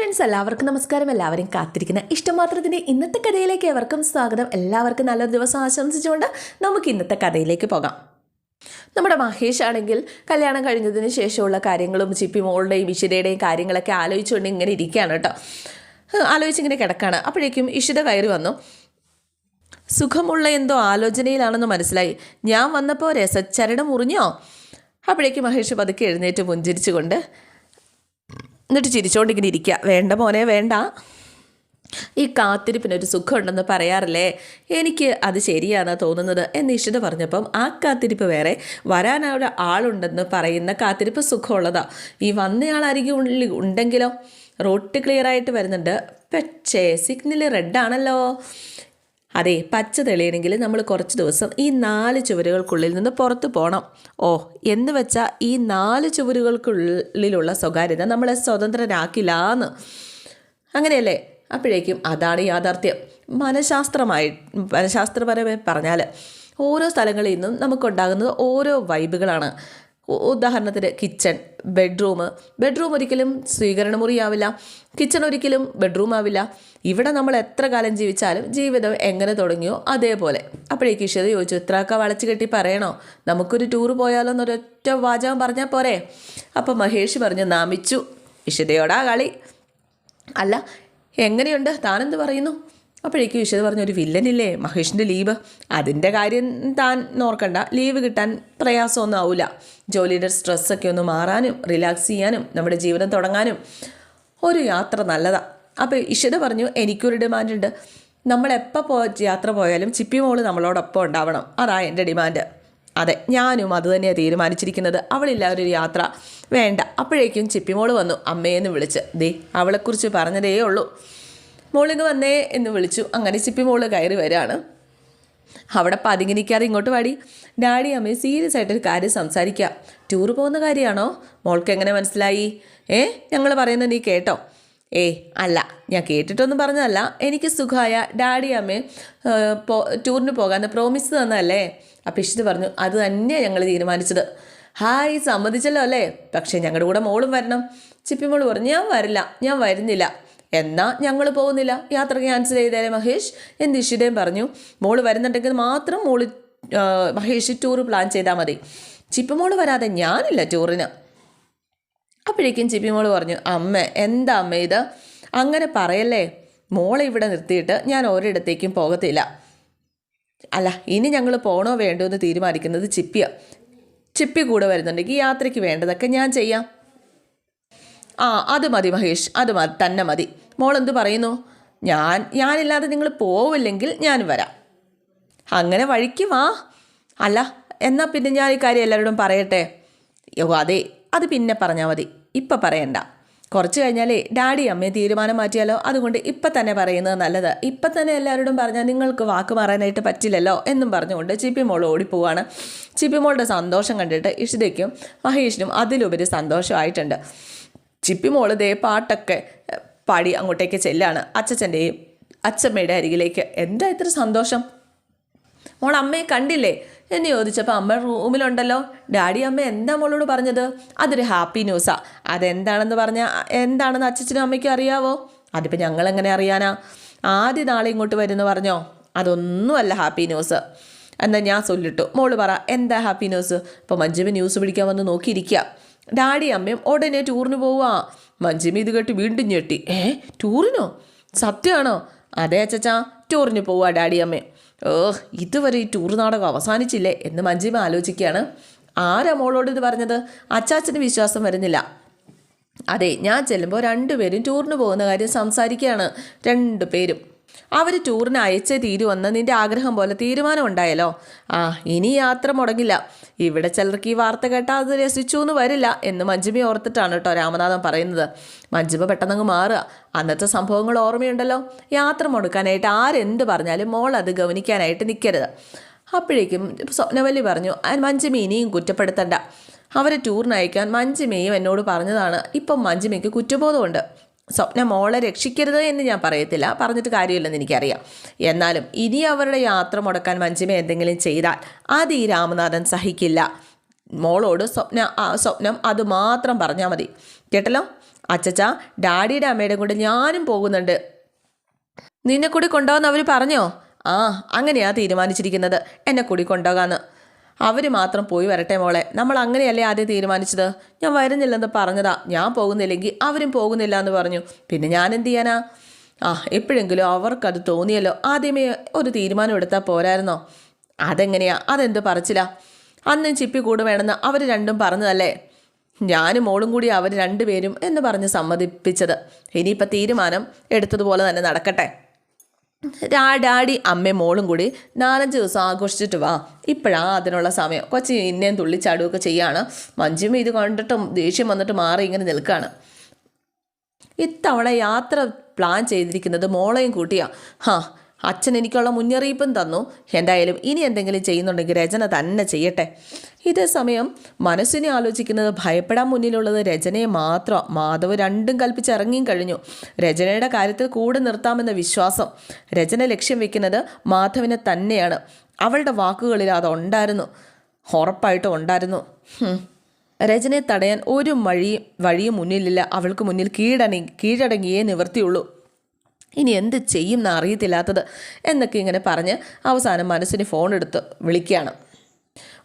Friends എല്ലാവർക്കും നമസ്കാരം. എല്ലാവരും കാത്തിരിക്കുന്ന ഇഷ്ടമാത്രത്തിന്റെ ഇന്നത്തെ കഥയിലേക്ക് എവർക്കും സ്വാഗതം. എല്ലാവർക്കും നല്ലൊരു ദിവസം ആശംസിച്ചുകൊണ്ട് നമുക്ക് ഇന്നത്തെ കഥയിലേക്ക് പോകാം. നമ്മുടെ മഹേഷ് ആണെങ്കിൽ കല്യാണം കഴിഞ്ഞതിന് ശേഷമുള്ള കാര്യങ്ങളും ചിപ്പി മോളുടെയും ഇഷിതയുടെയും കാര്യങ്ങളൊക്കെ ആലോചിച്ചുകൊണ്ട് ഇങ്ങനെ ഇരിക്കുകയാണ് കേട്ടോ. ആലോചിച്ചിങ്ങനെ കിടക്കാണ്. അപ്പോഴേക്കും ഇഷിത കയറി വന്നു. സുഖമുള്ള എന്തോ ആലോചനയിലാണെന്ന് മനസ്സിലായി. ഞാൻ വന്നപ്പോൾ രസച്ചരണം മുറിഞ്ഞോ? അപ്പോഴേക്കും മഹേഷ് പതുക്കെ എഴുന്നേറ്റ് പുഞ്ചിരിച്ചുകൊണ്ട് എന്നിട്ട് ചിരിച്ചോണ്ടിങ്ങനെ ഇരിക്കുക വേണ്ട മോനെ വേണ്ട. ഈ കാത്തിരിപ്പിനൊരു സുഖമുണ്ടെന്ന് പറയാറില്ലേ? എനിക്ക് അത് ശരിയാണ് തോന്നുന്നത്. എന്ന് ഇഷിത പറഞ്ഞപ്പം ആ കാത്തിരിപ്പ് വേറെ. വരാനവിടെ ആളുണ്ടെന്ന് പറയുന്ന കാത്തിരിപ്പ് സുഖമുള്ളതാ. ഈ വന്നയാൾ അരികെ ഉള്ളിൽ ഉണ്ടെങ്കിലോ? റോട്ട് ക്ലിയർ ആയിട്ട് വരുന്നുണ്ട്. പക്ഷേ സിഗ്നൽ റെഡാണല്ലോ. അതെ പച്ച തെളിയണമെങ്കിൽ നമ്മൾ കുറച്ച് ദിവസം ഈ നാല് ചുവരുകൾക്കുള്ളിൽ നിന്ന് പുറത്ത് പോകണം ഓ എന്ന് വെച്ചാൽ ഈ നാല് ചുവരുകൾക്കുള്ളിലുള്ള സ്വകാര്യത നമ്മളെ സ്വതന്ത്രരാക്കില്ലാന്ന്. അങ്ങനെയല്ലേ? അപ്പോഴേക്കും അതാണ് യാഥാർത്ഥ്യം. മനഃശാസ്ത്രമായി മനഃശാസ്ത്രപരമായി പറഞ്ഞാൽ ഓരോ സ്ഥലങ്ങളിൽ നിന്നും നമുക്കുണ്ടാകുന്നത് ഓരോ വൈബുകളാണ്. ഉദാഹരണത്തിന് കിച്ചൺ ബെഡ്റൂം ബെഡ്റൂം ഒരിക്കലും സ്വീകരണ മുറിയാവില്ല കിച്ചൺ ഒരിക്കലും ബെഡ്റൂം ആവില്ല. ഇവിടെ നമ്മൾ എത്ര കാലം ജീവിച്ചാലും ജീവിതം എങ്ങനെ തുടങ്ങിയോ അതേപോലെ. അപ്പോഴേക്ക് ഈശ്വര ചോദിച്ചു ഇത്രയൊക്കെ വളച്ചു കെട്ടി പറയണോ? നമുക്കൊരു ടൂർ പോയാലോ എന്നൊരൊറ്റ വാചകം പറഞ്ഞാൽ പോരെ? അപ്പം മഹേഷ് പറഞ്ഞു നാമിച്ചു. ഇഷിതയോടാ കളി. അല്ല എങ്ങനെയുണ്ട്? താനെന്ത് പറയുന്നു? അപ്പോഴേക്കും വിശുദ്ധ പറഞ്ഞ ഒരു വില്ലനില്ലേ മഹേഷിന്റെ ലീവ്. അതിന്റെ കാര്യം താൻ നോർക്കണ്ട. ലീവ് കിട്ടാൻ പ്രയാസമൊന്നും ആവില്ല ജോലിയുടെ സ്ട്രെസ്സൊക്കെ ഒന്ന് മാറാനും റിലാക്സ് ചെയ്യാനും നമ്മുടെ ജീവിതം തുടങ്ങാനും ഒരു യാത്ര നല്ലതാണ് അപ്പോൾ ഇഷിത പറഞ്ഞു എനിക്കൊരു ഡിമാൻഡ് ഉണ്ട്. നമ്മൾ എപ്പോൾ പോ യാത്ര പോയാലും ചിപ്പി മോൾ നമ്മളോടൊപ്പം ഉണ്ടാവണം. അതാ എന്റെ ഡിമാൻഡ് അതെ ഞാനും അത് തന്നെയാണ് തീരുമാനിച്ചിരിക്കുന്നത്. അവളില്ലാതെ ഒരു യാത്ര വേണ്ട. അപ്പോഴേക്കും ചിപ്പിമോൾ വന്നു അമ്മയെന്ന് വിളിച്ച്. ദേ അവളെക്കുറിച്ച് പറഞ്ഞതേ ഉള്ളൂ മോളിങ്ങ് വന്നേ എന്ന് വിളിച്ചു. അങ്ങനെ ചിപ്പി മോൾ കയറി വരികയാണ്. അവിടെ പതുങ്ങി ഇങ്ങോട്ട് വാടി. ഡാഡി അമ്മയും സീരിയസ് ആയിട്ടൊരു കാര്യം സംസാരിക്കാം ടൂർ പോകുന്ന കാര്യമാണോ? മോൾക്ക് എങ്ങനെ മനസ്സിലായി? ഏ ഞങ്ങൾ പറയുന്നത് നീ കേട്ടോ? ഏ അല്ല ഞാൻ കേട്ടിട്ടൊന്നും പറഞ്ഞതല്ല. എനിക്ക് സുഖമായ ഡാഡി അമ്മയും ഏ, പോ ടൂറിന് പോകാമെന്ന് പ്രോമിസ് തന്നല്ലേ അപ്പം ഇഷ്ടം പറഞ്ഞു അത് തന്നെയാണ് ഞങ്ങൾ തീരുമാനിച്ചത്. ഹായ് സമ്മതിച്ചല്ലോ അല്ലേ? പക്ഷേ ഞങ്ങളുടെ കൂടെ മോളും വരണം. ചിപ്പിമോൾ പറഞ്ഞു ഞാൻ വരില്ല. ഞാൻ വരുന്നില്ല. എന്നാ ഞങ്ങൾ പോകുന്നില്ല. യാത്ര ക്യാൻസൽ ചെയ്തേരെ മഹേഷ്. എന്ന് ഇഷിതയും പറഞ്ഞു. മോൾ വരുന്നുണ്ടെങ്കിൽ മാത്രം മോൾ മഹേഷ് ടൂർ പ്ലാൻ ചെയ്താൽ മതി. ചിപ്പിമോൾ വരാതെ ഞാനില്ല ടൂറിന് അപ്പോഴേക്കും ചിപ്പിമോൾ പറഞ്ഞു അമ്മ എന്താ അമ്മ ഇത്? അങ്ങനെ പറയല്ലേ? മോളെ ഇവിടെ നിർത്തിയിട്ട് ഞാൻ ഒരിടത്തേക്കും പോകത്തില്ല. അല്ല ഇനി ഞങ്ങൾ പോകണോ വേണ്ടോ എന്ന് തീരുമാനിക്കുന്നത് ചിപ്പിയ. ചിപ്പി കൂടെ വരുന്നുണ്ടെങ്കിൽ യാത്രയ്ക്ക് വേണ്ടതൊക്കെ ഞാൻ ചെയ്യാം. ആ അത് മതി മഹേഷ്. അത് തന്നെ മതി. മോൾ എന്ത് പറയുന്നു? ഞാൻ ഞാനില്ലാതെ നിങ്ങൾ പോവില്ലെങ്കിൽ ഞാൻ വരാം. അങ്ങനെ വഴിക്ക് വാ. അല്ല എന്നാൽ പിന്നെ ഞാൻ ഈ കാര്യം എല്ലാവരോടും പറയട്ടെ? യോ അതെ അത് പിന്നെ പറഞ്ഞാൽ മതി. ഇപ്പം പറയണ്ട. കുറച്ച് കഴിഞ്ഞാലേ ഡാഡി അമ്മയെ തീരുമാനം മാറ്റിയാലോ? അതുകൊണ്ട് ഇപ്പം തന്നെ പറയുന്നത് നല്ലത്. ഇപ്പം തന്നെ എല്ലാവരോടും പറഞ്ഞാൽ നിങ്ങൾക്ക് വാക്ക് മാറാനായിട്ട് പറ്റില്ലല്ലോ എന്നും പറഞ്ഞുകൊണ്ട് ചിപ്പി മോൾ ഓടിപ്പോവാണ്. ചിപ്പി മോളുടെ സന്തോഷം കണ്ടിട്ട് ഇഷിതയ്ക്കും മഹേഷിനും അതിലുപരി സന്തോഷമായിട്ടുണ്ട്. ചിപ്പി മോൾ ദേ പാട്ടൊക്കെ പാടി അങ്ങോട്ടേക്ക് ചെല്ലാണ് അച്ഛച്ചന്റെയും അച്ഛമ്മയുടെ അരികിലേക്ക്. എന്താ ഇത്ര സന്തോഷം? മോൾ അമ്മയെ കണ്ടില്ലേ? എന്ന് ചോദിച്ചപ്പോൾ അമ്മ റൂമിലുണ്ടല്ലോ. ഡാഡി അമ്മ എന്താ മോളോട് പറഞ്ഞത്? അതൊരു ഹാപ്പി ന്യൂസാണ് അതെന്താണെന്ന് പറഞ്ഞാൽ എന്താണെന്ന് അച്ഛനും അമ്മയ്ക്കും അറിയാവോ? അതിപ്പോൾ ഞങ്ങളെങ്ങനെ അറിയാനാ? ആദ്യ നാളെ ഇങ്ങോട്ട് വരുന്നു പറഞ്ഞോ? അതൊന്നുമല്ല ഹാപ്പി ന്യൂസ്. എന്നാൽ ഞാൻ ചൊല്ലിട്ടു. മോൾ പറ എന്താ ഹാപ്പി ന്യൂസ്? ഇപ്പോൾ മഞ്ജുവിൻ ന്യൂസ് പിടിക്കാൻ വന്ന് നോക്കിയിരിക്കുക ഡാഡി അമ്മയും ഉടനെ ടൂറിന് പോവാ മഞ്ജുമി ഇത് കേട്ട് വീണ്ടും ഞെട്ടി. ഏ ടൂറിനോ? സത്യമാണോ? അതെ അച്ചച്ചാ. ടൂറിന് പോവാ ഡാഡി അമ്മേ. ഓ ഇതുവരെ ഈ ടൂർ നാടകം അവസാനിച്ചില്ലേ എന്ന് മഞ്ജിമ ആലോചിക്കുകയാണ്. ആരാ മോളോട് ഇത് പറഞ്ഞത്? അച്ചാച്ചന് വിശ്വാസം വരുന്നില്ല. അതെ ഞാൻ ചെല്ലുമ്പോൾ രണ്ടുപേരും ടൂറിന് പോകുന്ന കാര്യം സംസാരിക്കുകയാണ്. രണ്ടുപേരും. അവർ ടൂറിന് അയച്ചേ തീരുവെന്ന് നിന്റെ ആഗ്രഹം പോലെ തീരുമാനം ഉണ്ടായല്ലോ ആ ഇനി യാത്ര മുടങ്ങില്ല. ഇവിടെ ചിലർക്ക് ഈ വാർത്ത കേട്ടാൽ അത് രസിച്ചു എന്ന് വരില്ല എന്ന് മഞ്ജുമി ഓർത്തിട്ടാണ് കേട്ടോ രാമനാഥൻ പറയുന്നത്. മഞ്ജുമ പെട്ടെന്നങ്ങ് മാറുക. അന്നത്തെ സംഭവങ്ങൾ ഓർമ്മയുണ്ടല്ലോ. യാത്ര മുടക്കാനായിട്ട് ആരെന്ത് പറഞ്ഞാലും മോൾ അത് ഗവനിക്കാനായിട്ട് നിൽക്കരുത് അപ്പോഴേക്കും സ്വപ്നവല്ലി പറഞ്ഞു "ആ, മഞ്ജുമി ഇനിയും കുറ്റപ്പെടുത്തണ്ട. അവരെ ടൂറിന് അയക്കാൻ മഞ്ജുമയും എന്നോട് പറഞ്ഞതാണ്. ഇപ്പം മഞ്ജുമയ്ക്ക് കുറ്റബോധമുണ്ട്. സ്വപ്ന മോളെ രക്ഷിക്കരുത് എന്ന് ഞാൻ പറയത്തില്ല. പറഞ്ഞിട്ട് കാര്യമില്ലെന്ന് എനിക്കറിയാം. എന്നാലും ഇനി അവരുടെ യാത്ര മുടക്കാൻ മഞ്ജിമ എന്തെങ്കിലും ചെയ്താൽ അത് ഈ രാമനാഥൻ സഹിക്കില്ല. മോളോട് സ്വപ്ന സ്വപ്നം അത് മാത്രം പറഞ്ഞാൽ മതി. കേട്ടല്ലോ? അച്ചച്ച ഡാഡിയുടെ അമ്മയുടെ കൂടെ ഞാനും പോകുന്നുണ്ട്. നിന്നെ കൂടി കൊണ്ടുപോകുന്ന അവർ പറഞ്ഞോ? ആ അങ്ങനെയാ തീരുമാനിച്ചിരിക്കുന്നത്. എന്നെ കൂടി കൊണ്ടുപോകാന്ന്. അവർ മാത്രം പോയി വരട്ടെ മോളെ. നമ്മൾ അങ്ങനെയല്ലേ ആദ്യം തീരുമാനിച്ചത്? ഞാൻ വരുന്നില്ലെന്ന് പറഞ്ഞതാ. ഞാൻ പോകുന്നില്ലെങ്കിൽ അവരും പോകുന്നില്ല എന്ന് പറഞ്ഞു. പിന്നെ ഞാൻ എന്ത് ചെയ്യാനാ? ആ എപ്പോഴെങ്കിലും അവർക്കത് തോന്നിയല്ലോ. ആദ്യമേ ഒരു തീരുമാനം എടുത്താൽ പോരായിരുന്നോ? അതെങ്ങനെയാ? അതെന്ത് പറച്ചില്ല അന്നും ചിപ്പി കൂടെ വേണമെന്ന് അവർ രണ്ടും പറഞ്ഞതല്ലേ? ഞാനും മോളും കൂടി അവർ രണ്ടുപേരും എന്ന് പറഞ്ഞ് സമ്മതിപ്പിച്ചത്. ഇനിയിപ്പോൾ തീരുമാനം എടുത്തതുപോലെ തന്നെ നടക്കട്ടെ. ഡാഡി അമ്മയും മോളും കൂടി നാലഞ്ച് ദിവസം ആഘോഷിച്ചിട്ട് വാ. ഇപ്പോഴാണ് അതിനുള്ള സമയം. കൊച്ചി ഇന്നേം തുള്ളിച്ചാടുകയൊക്കെ ചെയ്യാണ്. മഞ്ജുമ ഇത് കണ്ടിട്ടും ദേഷ്യം വന്നിട്ട് മാറി ഇങ്ങനെ നിൽക്കുകയാണ് ഇത്തവണ യാത്ര പ്ലാൻ ചെയ്തിരിക്കുന്നത് മോളെയും കൂട്ടിയാ. ഹാ അച്ഛൻ എനിക്കുള്ള മുന്നറിയിപ്പും തന്നു. എന്തായാലും ഇനി എന്തെങ്കിലും ചെയ്യുന്നുണ്ടെങ്കിൽ രചന തന്നെ ചെയ്യട്ടെ. ഇതേ സമയം മനസ്സിനെ ആലോചിക്കുന്നത് ഭയപ്പെടാൻ മുന്നിലുള്ളത് രചനയെ മാത്രം. മാധവ് രണ്ടും കൽപ്പിച്ചിറങ്ങിയും കഴിഞ്ഞു. രചനയുടെ കാര്യത്തിൽ കൂടെ നിർത്താമെന്ന വിശ്വാസം. രചന ലക്ഷ്യം വെക്കുന്നത് മാധവിനെ തന്നെയാണ്. അവളുടെ വാക്കുകളിൽ അതുണ്ടായിരുന്നു ഉറപ്പായിട്ടും ഉണ്ടായിരുന്നു. രചനയെ തടയാൻ ഒരു വഴിയും വഴിയും മുന്നിലില്ല. അവൾക്ക് മുന്നിൽ കീഴടങ്ങി കീഴടങ്ങിയേ നിവർത്തിയുള്ളൂ ഇനി എന്ത് ചെയ്യും എന്ന് അറിയത്തില്ലാത്തത് എന്നൊക്കെ ഇങ്ങനെ പറഞ്ഞ് അവസാനം മനസ്സിന് ഫോൺ എടുത്ത് വിളിക്കുകയാണ്.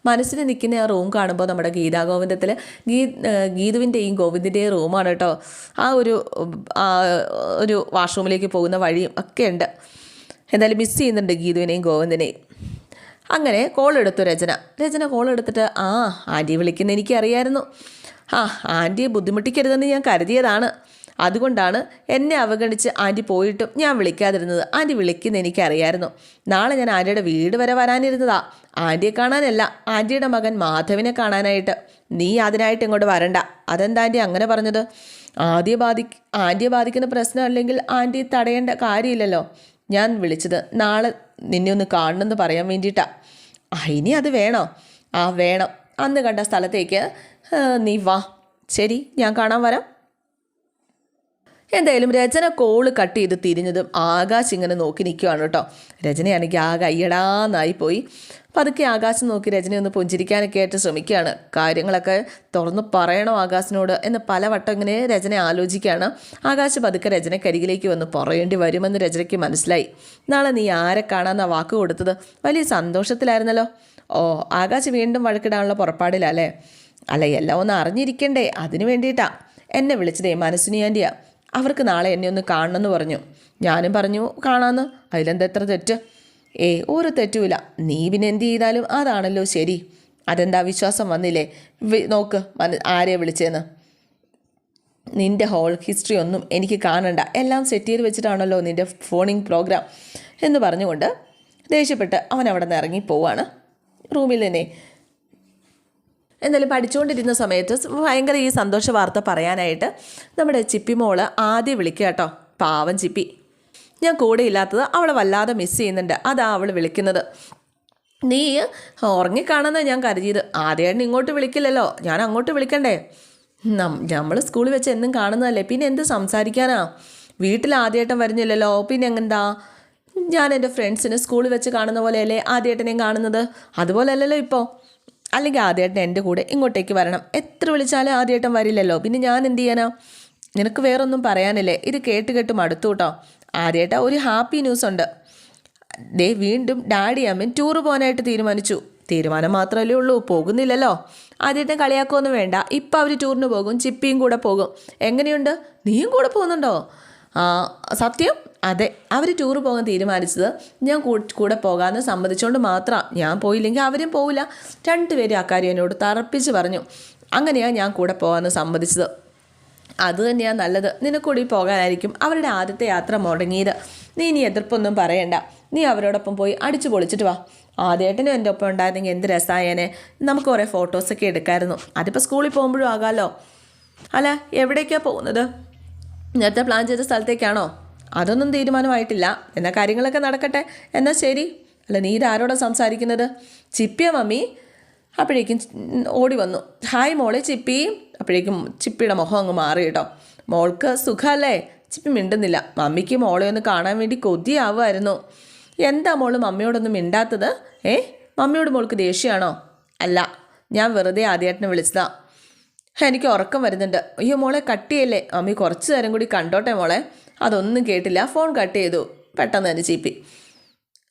മനസ്സിന് നിൽക്കുന്ന ആ റൂം കാണുമ്പോൾ നമ്മുടെ ഗീതാഗോവിന്ദത്തിൽ ഗീ ഗീതുവിന്റെയും ഗോവിന്ദിന്റെയും റൂമാണ് കേട്ടോ. ആ ഒരു ഒരു വാഷ്റൂമിലേക്ക് പോകുന്ന വഴിയും ഒക്കെ ഉണ്ട്. എന്തായാലും മിസ് ചെയ്യുന്നുണ്ട് ഗീതുവിനെയും ഗോവിന്ദനെയും. അങ്ങനെ കോൾ എടുത്തു രചന. രചന കോൾ എടുത്തിട്ട് ആ ആന്റി വിളിക്കുന്ന എനിക്കറിയായിരുന്നു ആ ആന്റിയെ ബുദ്ധിമുട്ടിക്കരുതെന്ന് ഞാൻ കരുതിയതാണ്. അതുകൊണ്ടാണ് എന്നെ അവഗണിച്ച് ആന്റി പോയിട്ടും ഞാൻ വിളിക്കാതിരുന്നത്. ആന്റി വിളിക്കുന്ന എനിക്കറിയായിരുന്നു. നാളെ ഞാൻ ആന്റിയുടെ വീട് വരെ വരാനിരുന്നതാ. ആന്റിയെ കാണാനല്ല ആന്റിയുടെ മകൻ മാധവിനെ കാണാനായിട്ട്. നീ അതിനായിട്ട് ഇങ്ങോട്ട് വരണ്ട. അതെന്താ ആന്റി അങ്ങനെ പറഞ്ഞത്? ആദ്യ ബാധി ആന്റിയെ ബാധിക്കുന്ന പ്രശ്നം അല്ലെങ്കിൽ ആന്റി തടയേണ്ട കാര്യമില്ലല്ലോ? ഞാൻ വിളിച്ചത് നാളെ നിന്നെ ഒന്ന് കാണണമെന്ന് പറയാൻ വേണ്ടിയിട്ടാ. ഇനി അത് വേണോ? ആ വേണം. അന്ന് കണ്ട സ്ഥലത്തേക്ക് നീ വാ. ശരി ഞാൻ കാണാൻ വരാം. എന്തായാലും രചന കോൾ കട്ട് ചെയ്ത് തിരിഞ്ഞതും ആകാശ് ഇങ്ങനെ നോക്കി നിൽക്കുവാണ് കേട്ടോ. രചനയാണെങ്കിൽ ആകെ അയ്യടാന്നായി പോയി. പതുക്കെ ആകാശം നോക്കി രചനയെ ഒന്ന് പുഞ്ചിരിക്കാനൊക്കെ ആയിട്ട് ശ്രമിക്കുകയാണ്. കാര്യങ്ങളൊക്കെ തുറന്ന് പറയണോ ആകാശിനോട് എന്ന് പലവട്ടം ഇങ്ങനെ രചന ആലോചിക്കുകയാണ്. ആകാശ് പതുക്കെ രചനക്കരികിലേക്ക് വന്ന് പറയേണ്ടി വരുമെന്ന് രചനയ്ക്ക് മനസ്സിലായി. നാളെ നീ ആരെ കാണാമെന്ന വാക്ക് കൊടുത്തത്? വലിയ സന്തോഷത്തിലായിരുന്നല്ലോ. ഓ ആകാശ് വീണ്ടും വഴക്കിടാനുള്ള പുറപ്പാടിലല്ലേ അല്ല? എല്ലാം ഒന്ന് അറിഞ്ഞിരിക്കണ്ടേ അതിന് വേണ്ടിയിട്ടാ. എന്നെ വിളിച്ചതേ മനസ്സിന് ആന്റിയാ അവർക്ക് നാളെ എന്നെ ഒന്ന് കാണണമെന്ന് പറഞ്ഞു. ഞാനും പറഞ്ഞു കാണാമെന്ന് അതിലെന്താ എത്ര തെറ്റ്? ഏ ഒരു തെറ്റുമില്ല. നീ പിന്നെ എന്ത് ചെയ്താലും അതാണല്ലോ ശരി. അതെന്താ വിശ്വാസം വന്നില്ലേ? നോക്ക് ആരെ വിളിച്ചേന്ന്. നിന്റെ ഹോൾ ഹിസ്റ്ററി ഒന്നും എനിക്ക് കാണണ്ട. എല്ലാം സെറ്റ് ചെയ്ത് വെച്ചിട്ടാണല്ലോ നിന്റെ ഫോണിങ് പ്രോഗ്രാം എന്ന് പറഞ്ഞുകൊണ്ട് ദേഷ്യപ്പെട്ട് അവൻ അവിടെ നിന്ന് ഇറങ്ങി പോവാണ്. റൂമിൽ തന്നെ എന്തായാലും പഠിച്ചുകൊണ്ടിരുന്ന സമയത്ത് ഭയങ്കര ഈ സന്തോഷ വാർത്ത പറയാനായിട്ട് നമ്മുടെ ചിപ്പി മോൾ ആദ്യം വിളിക്കുക കേട്ടോ. പാവം ചിപ്പി. ഞാൻ കൂടെ ഇല്ലാത്തത് അവളെ വല്ലാതെ മിസ് ചെയ്യുന്നുണ്ട്. അതാ അവൾ വിളിക്കുന്നത്. നീ ഉറങ്ങിക്കാണെന്ന് ഞാൻ കരുതിയത്. ആദ്യമായിട്ട് ഇങ്ങോട്ട് വിളിക്കില്ലല്ലോ. ഞാൻ അങ്ങോട്ട് വിളിക്കണ്ടേ? നമ്മൾ സ്കൂളിൽ വെച്ച് എന്നും കാണുന്നതല്ലേ. പിന്നെ എന്ത് സംസാരിക്കാനാ? വീട്ടിൽ ആദ്യമായിട്ടും വരുന്നില്ലല്ലോ. പിന്നെ എങ്ങനെന്താ? ഞാൻ എന്റെ ഫ്രണ്ട്സിന് സ്കൂളിൽ വെച്ച് കാണുന്ന പോലെയല്ലേ ആദ്യമായിട്ട് ഞാൻ കാണുന്നത്? അതുപോലെ അല്ലല്ലോ ഇപ്പോൾ അല്ലെങ്കിൽ ആദ്യമായിട്ട് എന്റെ കൂടെ ഇങ്ങോട്ടേക്ക് വരണം. എത്ര വിളിച്ചാലും ആദ്യമായിട്ടും വരില്ലല്ലോ. പിന്നെ ഞാൻ എന്ത് ചെയ്യാനാ? നിനക്ക് വേറൊന്നും പറയാനില്ലേ? ഇത് കേട്ട് കേട്ട് മടുത്തു കേട്ടോ. ആദ്യമായിട്ട് ഒരു ഹാപ്പി ന്യൂസ് ഉണ്ട്. ദേ വീണ്ടും ഡാഡി അമ്മൻ ടൂർ പോകാനായിട്ട് തീരുമാനിച്ചു. തീരുമാനം മാത്രമല്ലേ ഉള്ളൂ പോകുന്നില്ലല്ലോ. ആദ്യത്തെ കളിയാക്കുമൊന്നും വേണ്ട. ഇപ്പം അവർ ടൂറിന് പോകും ചിപ്പിയും കൂടെ പോകും. എങ്ങനെയുണ്ട്? നീയും കൂടെ പോകുന്നുണ്ടോ? സത്യം? അതെ. അവർ ടൂർ പോകാൻ തീരുമാനിച്ചത് ഞാൻ കൂടെ പോകാമെന്ന് സമ്മതിച്ചുകൊണ്ട് മാത്രം. ഞാൻ പോയില്ലെങ്കിൽ അവരും പോവില്ല. രണ്ടുപേരും അക്കാര്യം എന്നോട് തറപ്പിച്ച് പറഞ്ഞു. അങ്ങനെയാണ് ഞാൻ കൂടെ പോകാമെന്ന് സമ്മതിച്ചത്. അത് തന്നെയാണ് നല്ലത്. നിനക്കൂടി പോകാനായിരിക്കും അവരുടെ ആദ്യത്തെ യാത്ര മുടങ്ങിയത്. നീ ഇനി എതിർപ്പൊന്നും പറയണ്ട. നീ അവരോടൊപ്പം പോയി അടിച്ചു പൊളിച്ചിട്ട് വാ. ആദ്യമായിട്ടിനും എന്റെ ഒപ്പം ഉണ്ടായിരുന്നെങ്കിൽ എന്ത് രസമായേനെ നമുക്ക് കുറേ ഫോട്ടോസൊക്കെ എടുക്കാമായിരുന്നു അതിപ്പോൾ സ്കൂളിൽ പോകുമ്പോഴും ആകാമല്ലോ അല്ല എവിടേക്കാണ് പോകുന്നത്? നേരത്തെ പ്ലാൻ ചെയ്ത സ്ഥലത്തേക്കാണോ? അതൊന്നും തീരുമാനമായിട്ടില്ല. എന്നാൽ കാര്യങ്ങളൊക്കെ നടക്കട്ടെ. എന്നാൽ ശരി. അല്ല നീ ഇതാരോടാ സംസാരിക്കുന്നത്? ചിപ്പിയ മമ്മി. അപ്പോഴേക്കും ഓടി വന്നു. ഹായ് മോളെ ചിപ്പി. അപ്പോഴേക്കും ചിപ്പിയുടെ മുഖം അങ്ങ് മാറി കേട്ടോ. മോൾക്ക് സുഖമല്ലേ ചിപ്പി മിണ്ടുന്നില്ല. മമ്മിക്ക് മോളെ ഒന്ന് കാണാൻ വേണ്ടി കൊതിയാവുമായിരുന്നു. എന്താ മോൾ മമ്മിയോടൊന്നും മിണ്ടാത്തത്? ഏ? മമ്മിയോട് മോൾക്ക് ദേഷ്യമാണോ? അല്ല ഞാൻ വെറുതെ ആദ്യമായിട്ടിനെ വിളിച്ചതാ. എനിക്ക് ഉറക്കം വരുന്നുണ്ട്. അയ്യോ മോളെ കട്ട് ചെയ്യല്ലേ അമ്മി കുറച്ച് നേരം കൂടി കണ്ടോട്ടെ മോളെ. അതൊന്നും കേട്ടില്ല. ഫോൺ കട്ട് ചെയ്തു. പെട്ടെന്ന് തന്നെ ചീപ്പി.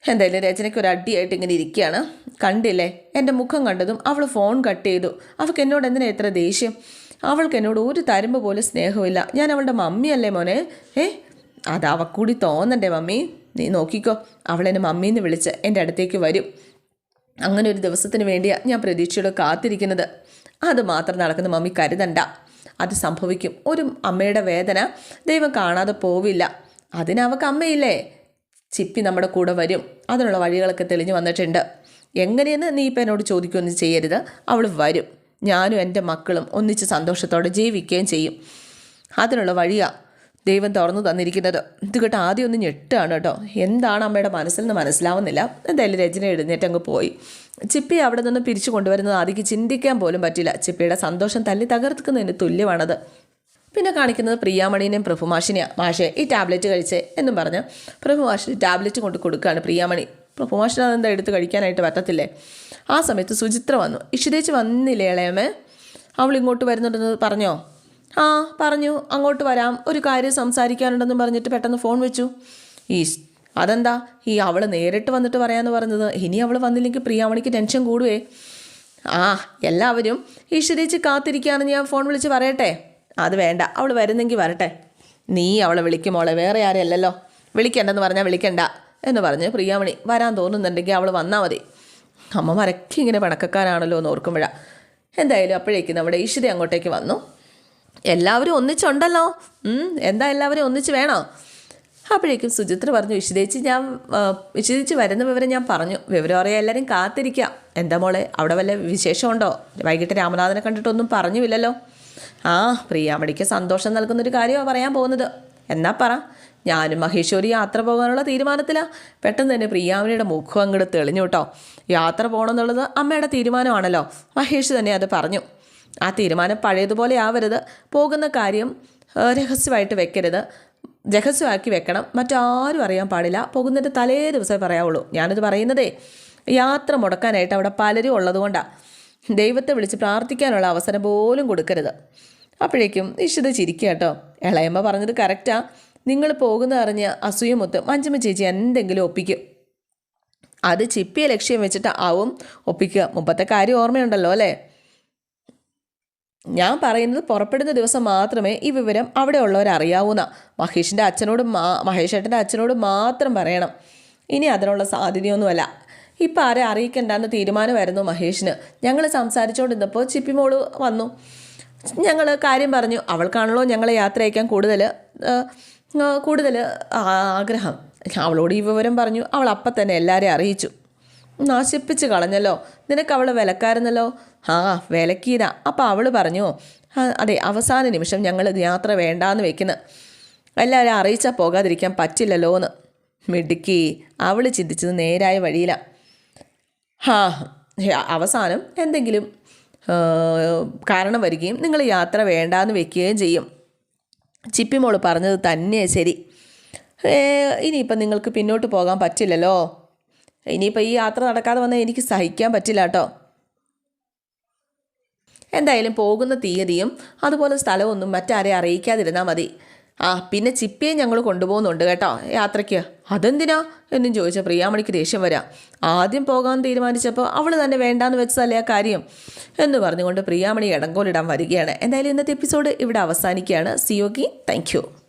എന്തായാലും രചനയ്ക്ക് ഒരു അടിയായിട്ട് ഇങ്ങനെ ഇരിക്കുകയാണ്. കണ്ടില്ലേ? എന്റെ മുഖം കണ്ടതും അവൾ ഫോൺ കട്ട് ചെയ്തു. അവൾക്ക് എന്നോട് എന്തിനാ എത്ര ദേഷ്യം? അവൾക്ക് എന്നോട് ഒരു തരുമ്പ് പോലും സ്നേഹമില്ല ഞാൻ അവളുടെ മമ്മിയല്ലേ മോനെ? ഏ അത് അവക്കൂടി തോന്നണ്ടേ മമ്മി? നീ നോക്കിക്കോ. അവളെന്നെ മമ്മീന്ന് വിളിച്ച് എന്റെ അടുത്തേക്ക് വരും. അങ്ങനെ ഒരു ദിവസത്തിന് വേണ്ടിയാണ് ഞാൻ പ്രതീക്ഷയോടെ കാത്തിരിക്കുന്നത്. അത് മാത്രം നടക്കുന്ന മമ്മി കരുതണ്ട. അത് സംഭവിക്കും. ഒരു അമ്മയുടെ വേദന ദൈവം കാണാതെ പോവില്ല. അതിനവക്ക് അമ്മയില്ലേ? ചിപ്പി നമ്മുടെ കൂടെ വരും. അതിനുള്ള വഴികളൊക്കെ തെളിഞ്ഞു വന്നിട്ടുണ്ട്. എങ്ങനെയെന്ന് നീ ഇപ്പം എന്നോട് ചോദിക്കുകയൊന്നും ചെയ്യരുത്. അവൾ വരും. ഞാനും എന്റെ മക്കളും ഒന്നിച്ച് സന്തോഷത്തോടെ ജീവിക്കുകയും ചെയ്യും. അതിനുള്ള വഴിയാ ദൈവം തുറന്നു തന്നിരിക്കുന്നത്. ഇത് കേട്ടോ ആദ്യം ഒന്ന് ഞെട്ടാണ് കേട്ടോ. എന്താണ് അമ്മയുടെ മനസ്സിൽ നിന്ന് മനസ്സിലാവുന്നില്ല. എന്തായാലും രചന എഴുന്നേറ്റ് അങ്ങ് പോയി. ചിപ്പി അവിടെ നിന്ന് പിരിച്ചു കൊണ്ടുവരുന്നത് ആദ്യക്ക് ചിന്തിക്കാൻ പോലും പറ്റില്ല. ചിപ്പിയുടെ സന്തോഷം തല്ലി തകർക്കുന്നതിന് തുല്യമാണത്. പിന്നെ കാണിക്കുന്നത് പ്രിയാമണീനെയും പ്രഭുമാഷിനെയാണ് മാഷെ ഈ ടാബ്ലറ്റ് കഴിച്ചേ എന്നും പറഞ്ഞ് പ്രഭുമാഷിന് ടാബ്ലറ്റ് കൊണ്ട് കൊടുക്കുകയാണ് പ്രിയാമണി. പ്രഭുമാഷിന് അതെന്താ എടുത്ത് കഴിക്കാനായിട്ട് പറ്റത്തില്ലേ? ആ സമയത്ത് സുചിത്ര വന്നു. ഇഷിതേച്ച് വന്നില്ലേ ഇളയമേ അവൾ ഇങ്ങോട്ട് വരുന്നുണ്ടെന്ന് പറഞ്ഞോ? ആ പറഞ്ഞു. അങ്ങോട്ട് വരാം. ഒരു കാര്യം സംസാരിക്കാനുണ്ടെന്ന് പറഞ്ഞിട്ട് പെട്ടെന്ന് ഫോൺ വെച്ചു. ഈ അതെന്താ? ഈ അവൾ നേരിട്ട് വന്നിട്ട് പറയാമെന്ന് പറഞ്ഞത്. ഇനി അവൾ വന്നില്ലെങ്കിൽ പ്രിയാമണിക്ക് ടെൻഷൻ കൂടുവേ. ആ എല്ലാവരും ഈശ്വരിച്ച് കാത്തിരിക്കുകയാണെന്ന് ഞാൻ ഫോൺ വിളിച്ച് പറയട്ടെ? അത് വേണ്ട അവൾ വരുന്നെങ്കിൽ വരട്ടെ. നീ അവളെ വിളിക്കുമോളെ വേറെ ആരും അല്ലല്ലോ. വിളിക്കണ്ടെന്ന് പറഞ്ഞാൽ വിളിക്കണ്ട എന്ന് പറഞ്ഞ് പ്രിയാമണി വരാൻ തോന്നുന്നുണ്ടെങ്കിൽ അവൾ വന്നാൽ മതി. അമ്മമാരൊക്കെ ഇങ്ങനെ പണക്കക്കാരാണല്ലോ എന്ന് ഓർക്കുമ്പോഴാണ് എന്തായാലും അപ്പോഴേക്കും നമ്മുടെ ഈശ്വരി അങ്ങോട്ടേക്ക് വന്നു. എല്ലാവരും ഒന്നിച്ചുണ്ടല്ലോ. എന്താ എല്ലാവരും ഒന്നിച്ച് വേണോ? അപ്പോഴേക്കും സുചിത്ര പറഞ്ഞു വിശദീച്ച് ഞാൻ വിശദീച്ച് വരുന്ന വിവരം ഞാൻ പറഞ്ഞു. വിവരം അറിയാൻ എല്ലാവരും കാത്തിരിക്കാം. എന്താ മോളെ അവിടെ വല്ല വിശേഷമുണ്ടോ? വൈകിട്ട് രാമനാഥനെ കണ്ടിട്ടൊന്നും പറഞ്ഞുമില്ലല്ലോ. ആ പ്രിയാമണിക്ക് സന്തോഷം നൽകുന്നൊരു കാര്യമാണ് പറയാൻ പോകുന്നത്. എന്നാ പറ. ഞാനും മഹേശ്വരി യാത്ര പോകാനുള്ള തീരുമാനത്തിലാണ് പെട്ടെന്ന് തന്നെ പ്രിയാമണിയുടെ മുഖം അങ്ങോട്ട് തെളിഞ്ഞു കേട്ടോ. യാത്ര പോകണമെന്നുള്ളത് അമ്മയുടെ തീരുമാനമാണല്ലോ. മഹേഷ് തന്നെ അത് പറഞ്ഞു. ആ തീരുമാനം പഴയതുപോലെ ആവരുത്. പോകുന്ന കാര്യം രഹസ്യമായിട്ട് വെക്കരുത്. രഹസ്യമാക്കി വെക്കണം. മറ്റാരും അറിയാൻ പാടില്ല. പോകുന്നതിന്റെ തലേ ദിവസമേ പറയാവുള്ളൂ. ഞാനിത് പറയുന്നതേ യാത്ര മുടക്കാനായിട്ട് അവിടെ പലരും ഉള്ളതുകൊണ്ടാണ് ദൈവത്തെ വിളിച്ച് പ്രാർത്ഥിക്കാനുള്ള അവസരം പോലും കൊടുക്കരുത്. അപ്പോഴേക്കും ഇഷിത ചിരിക്കുക കേട്ടോ ഇളയമ്മ പറഞ്ഞത് കറക്റ്റാ നിങ്ങൾ പോകുന്ന അറിഞ്ഞ് അസൂയമൊത്ത് മഞ്ചമ്മ ചേച്ചി എന്തെങ്കിലും ഒപ്പിക്കും. അത് ചിപ്പിയെ ലക്ഷ്യം വെച്ചിട്ട് ആവും ഒപ്പിക്കുക. മുമ്പത്തെ കാര്യം ഓർമ്മയുണ്ടല്ലോ അല്ലേ? ഞാൻ പറയുന്നത് പുറപ്പെടുന്ന ദിവസം മാത്രമേ ഈ വിവരം അവിടെ ഉള്ളവർ അറിയാവൂന്ന. മഹേഷിന്റെ അച്ഛനോട് മാ മഹേഷേട്ടന്റെ അച്ഛനോട് മാത്രം പറയണം. ഇനി അതിനുള്ള സാധ്യതയൊന്നുമല്ല. ഇപ്പം ആരെ അറിയിക്കണ്ടെന്ന് തീരുമാനമായിരുന്നു മഹേഷിന്. ഞങ്ങൾ സംസാരിച്ചുകൊണ്ടിരുന്നപ്പോൾ ചിപ്പിമോൾ വന്നു. ഞങ്ങൾ കാര്യം പറഞ്ഞു. അവൾക്കാണല്ലോ ഞങ്ങളെ യാത്ര അയക്കാൻ കൂടുതൽ കൂടുതൽ ആഗ്രഹം. അവളോട് ഈ വിവരം പറഞ്ഞു. അവൾ അപ്പം തന്നെ എല്ലാവരെയും അറിയിച്ചു. നശിപ്പിച്ച് കളഞ്ഞല്ലോ. നിനക്ക് അവൾ വിലക്കാരുന്നല്ലോ ആ വിലക്കീര അപ്പോൾ അവൾ പറഞ്ഞു അതെ അവസാന നിമിഷം ഞങ്ങൾ യാത്ര വേണ്ടാന്ന് വെക്കുന്നു എല്ലാവരും അറിയിച്ചാൽ പോകാതിരിക്കാൻ പറ്റില്ലല്ലോ എന്ന് മിടുക്കി അവൾ ചിന്തിച്ചത് നേരായ വഴിയിലാണ് ഹാ അവസാനം എന്തെങ്കിലും കാരണം വരികയും നിങ്ങൾ യാത്ര വേണ്ടാന്ന് വെക്കുകയും ചെയ്യും. ചിപ്പിമോൾ പറഞ്ഞത് തന്നെ ശരി. ഇനിയിപ്പം നിങ്ങൾക്ക് പിന്നോട്ട് പോകാൻ പറ്റില്ലല്ലോ? ഇനിയിപ്പോൾ ഈ യാത്ര നടക്കാതെ വന്നാൽ എനിക്ക് സഹിക്കാൻ പറ്റില്ല കേട്ടോ. എന്തായാലും പോകുന്ന തീയതിയും അതുപോലെ സ്ഥലമൊന്നും മറ്റാരെ അറിയിക്കാതിരുന്നാൽ മതി. ആ പിന്നെ ചിപ്പിയെ ഞങ്ങൾ കൊണ്ടുപോകുന്നുണ്ട് കേട്ടോ യാത്രയ്ക്ക്. അതെന്തിനാ? എന്നും ചോദിച്ച പ്രിയാമണിക്ക് ദേഷ്യം വരാം. ആദ്യം പോകാൻ തീരുമാനിച്ചപ്പോൾ അവൾ തന്നെ വേണ്ടാന്ന് വെച്ചതല്ലേ ആ കാര്യം? എന്ന് പറഞ്ഞുകൊണ്ട് പ്രിയാമണി ഇടങ്കോലിടാൻ വരികയാണ്. എന്തായാലും ഇന്നത്തെ എപ്പിസോഡ് ഇവിടെ അവസാനിക്കുകയാണ്. സിയോഗി താങ്ക്